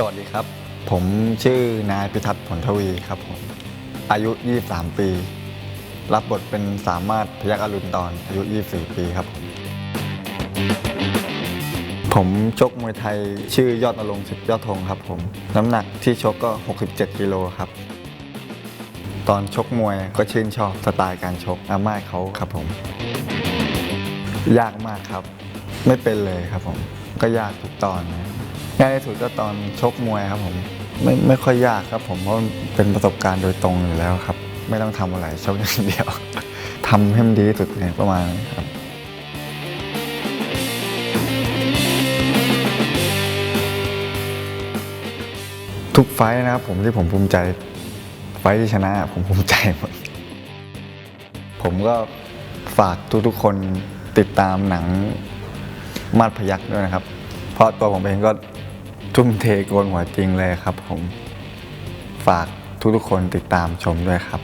สวัสดีครับ ผมชื่อนายพิทักษ์ผลทวีครับผม อายุ 23 ปี รับบทเป็นสามารถพยักอรุณตอนอายุ 24 ปีครับ ผมชกมวยไทยชื่อยอดนรงสิทธิ์ยอดธงครับผม น้ำหนักที่ชกก็ 67 กิโลครับ ตอนชกมวยก็ชื่นชอบสไตล์การชกอาม่าเขาครับผม ยากมากครับ ไม่เป็นเลยครับผม ก็ยากทุกตอนนะ ง่ายที่สุดก็ตอนชกมวยครับผมไม่ไม่ค่อยยากครับ ผมเพราะมันเป็นประสบการณ์โดยตรงอยู่แล้วครับ ไม่ต้องทำอะไรชกอย่างเดียว ทำให้มันดีที่สุดเนี่ยประมาณนี้ครับ ทุกไฟท์นะครับผมที่ผมภูมิใจไฟท์ที่ชนะ ผมภูมิใจหมดผมก็ฝากทุกๆคนติดตามหนังมาดพยักด้วยนะครับ เพราะตัวผมเองก็ ทุ่มเทโกนหัวจริงเลยครับผม ฝากทุกๆคนติดตามชมด้วยครับ